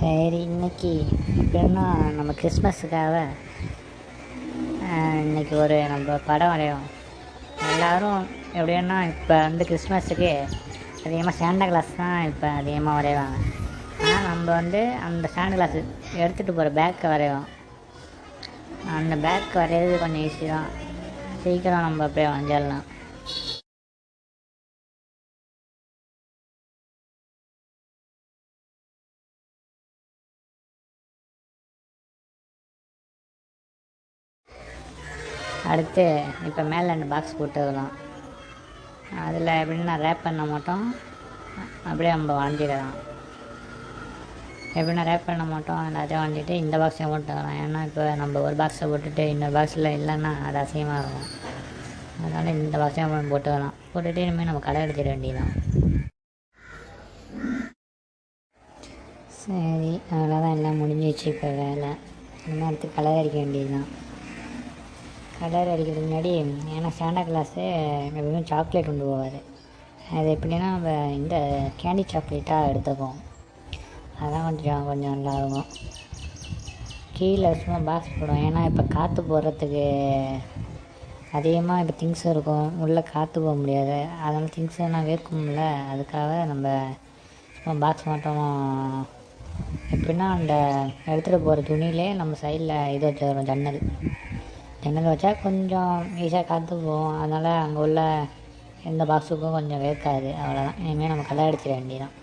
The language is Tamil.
சரி இன்றைக்கி எப்படின்னா நம்ம கிறிஸ்மஸுக்காக இன்றைக்கி இன்னைக்கு ஒரு நம்ம படம் வரையும் எல்லோரும் எப்படின்னா இப்போ வந்து கிறிஸ்மஸுக்கு அதிகமாக சாண்டா கிளாஸ் தான் இப்போ அதிகமாக வரைவாங்க. ஆனால் நம்ம வந்து அந்த சாண்டா கிளாஸ் எடுத்துகிட்டு போகிற பேக்கை வரைவோம் அந்த பேக் வரைகிறது கொஞ்சம் ஈஸி தான். சீக்கிரம் நம்ம அப்படியே வரைஞ்சிடலாம் அடுத்து இப்போ மேலே ரெண்டு பாக்ஸ் போட்டுக்கலாம். அதில் எப்படின்னா ரேப் பண்ண மாட்டோம். அப்படியே நம்ம வரைஞ்சிடலாம் எப்படின்னா ரேப் பண்ண மாட்டோம். எல்லாத்தையும் வரைஞ்சிட்டு இந்த பாக்ஸை போட்டுக்கலாம். ஏன்னா இப்போ நம்ம ஒரு பாக்ஸை போட்டுட்டு இன்னொரு பாக்ஸில் இல்லைன்னா அது அசிங்கமாக இருக்கும். அதனால் இந்த பாக்ஸையும் போட்டுக்கலாம். போட்டுட்டு இனிமேல் நம்ம கடை எடுத்துட வேண்டியதான் சரி அவ்வளோதான் எல்லாம் முடிஞ்சிச்சு இப்போ வேலை. இன்னும் அடுத்து கலர் அடிக்க வேண்டியதுதான். கலர் அடிக்கிறதுக்கு முன்னாடி ஏன்னா சாண்டா கிளாஸு எப்பவுமே சாக்லேட் கொண்டு போவார். அது எப்படின்னா நம்ம இந்த கேண்டி சாக்லேட்டாக எடுத்துப்போம். அதான் கொஞ்சம் கொஞ்சம் நல்லா இருக்கும் கீழே சும்மா பாக்ஸ் போடுவோம். ஏன்னா இப்போ காற்று போடுறதுக்கு அதிகமாக இப்போ திங்ஸ் இருக்கும். உள்ளே காற்று போக முடியாது. அதனால் திங்ஸ் எல்லாம் வேர்க்கும்ல அதுக்காக நம்ம சும்மா பாக்ஸ் மட்டும் எப்படின்னா அந்த எடுத்துகிட்டு போகிற துணியிலே நம்ம சைடில் இது வச்சுருவோம் ஜன்னல். ஜன்னல் வச்சா கொஞ்சம் ஈஸியாக காற்று போகும். அதனால் அங்கே உள்ள எந்த பாக்ஸுக்கும் கொஞ்சம் வேர்க்காது அவ்வளோதான் இனிமேல் நம்ம கதை அடிச்சிட வேண்டியதான்